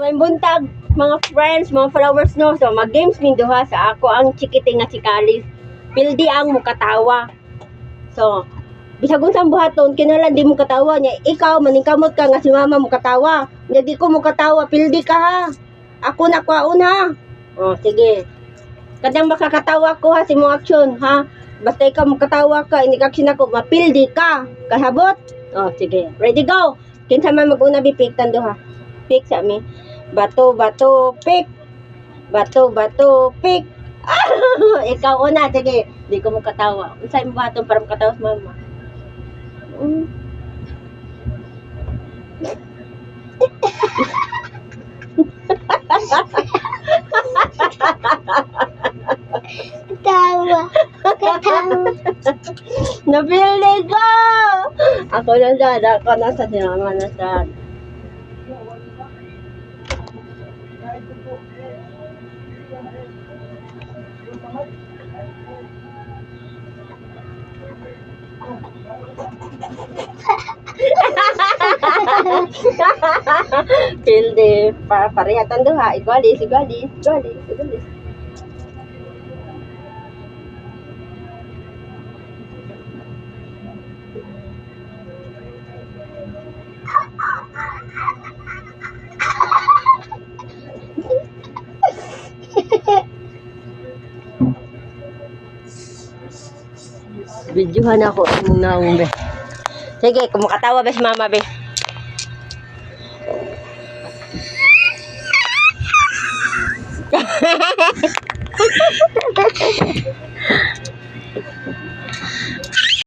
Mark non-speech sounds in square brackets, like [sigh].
May buntag, mga friends, mga followers no. So, mag-games min duha sa ako ang chikiting nga si Kalis. Pildi ang mukatawa. So, bisag unsang buhaton kinalan di mo katawa niya. Ikaw maningkamot ka nga si mama mo katawa. Nya di ko mo katawa, pildi ka ha. Ako na kwaon ha. Oh, sige. Kadang makakatawa ko ha si mong action ha. Basta ikaw mo katawa ka, ini action ako, mapildi ka. Kahabot? Oh, sige. Ready go. Kinsa man mag-una bipiktan do ha. Pick sa mi. Bato, bato, pick. Bato, bato, pick. [laughs] Ikaw una, sige. Di ko mo katawa. Unsay mo baton para makatawa sa mama? Mm. Katawa. Katawa. [laughs] Napili ko! Ako na dyan. Ako na sa sinama na dyan. Pilde. Para parehatan doon ha. Igualis, igualis, igualis, igualis. Videohan ako mong naong be. Sige, kung makatawa be si mama be. [laughs]